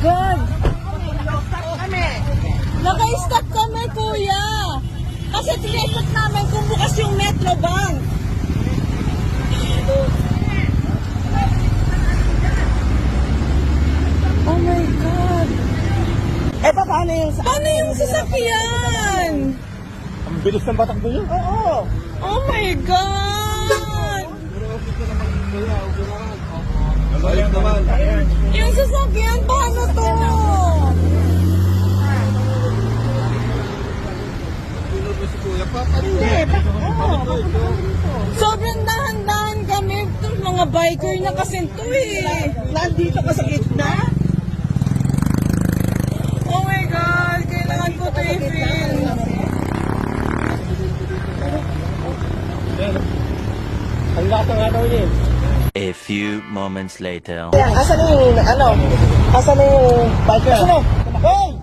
God! kami. Naka-stop kami, kuya. Kasi tinekot namin kung bukas yung metro bank. Oh my God! Eh, pa, paano yung sa... Paano yung sasakyan? Ang bilis ng batak doon Oo. Oh my God! Yung sasakyan, paano Kuya pa. Hindi. Oo. Sobrang dahan-dahan kami. Itong mga biker na kasi to eh. Nandito ka sa gitna? Oh my God! Kailangan ko to i-feel. Ang lakas ng araw niya eh. A few moments later. Asan na yung, ano? Asan na yung biker? Sino? Hey!